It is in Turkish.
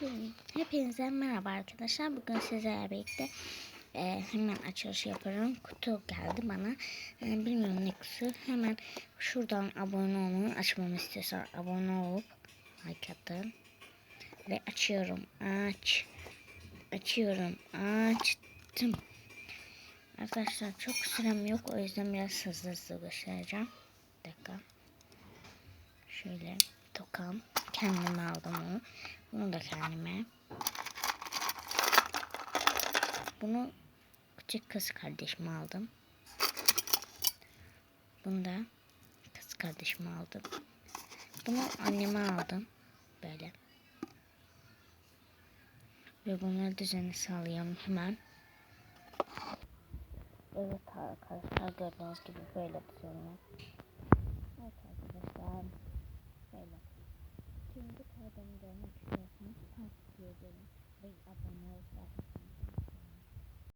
Hepin- Hepinize merhaba arkadaşlar. Bugün sizlerle birlikte e, hemen açılış yapıyorum. Kutu geldi bana. E, bilmiyorum ne kutusu. Hemen şuradan abone olmayı açmamı istiyorsan abone olup like atın. Ve açıyorum. Aç. Açıyorum. Açtım. Arkadaşlar çok sürem yok. O yüzden biraz hızlı hızlı göstereceğim. Bir dakika. Şöyle tokam. Kendime aldım onu. Bunu da kendime. Bunu küçük kız kardeşime aldım. Bunu da kız kardeşime aldım. Bunu anneme aldım. Böyle. Ve bunları düzeni sağlayalım hemen. Evet arkadaşlar gördüğünüz gibi böyle düzenli. Evet arkadaşlar. Böyle. Kaydımı görmek istiyorsanız takip edelim ve abone olmayı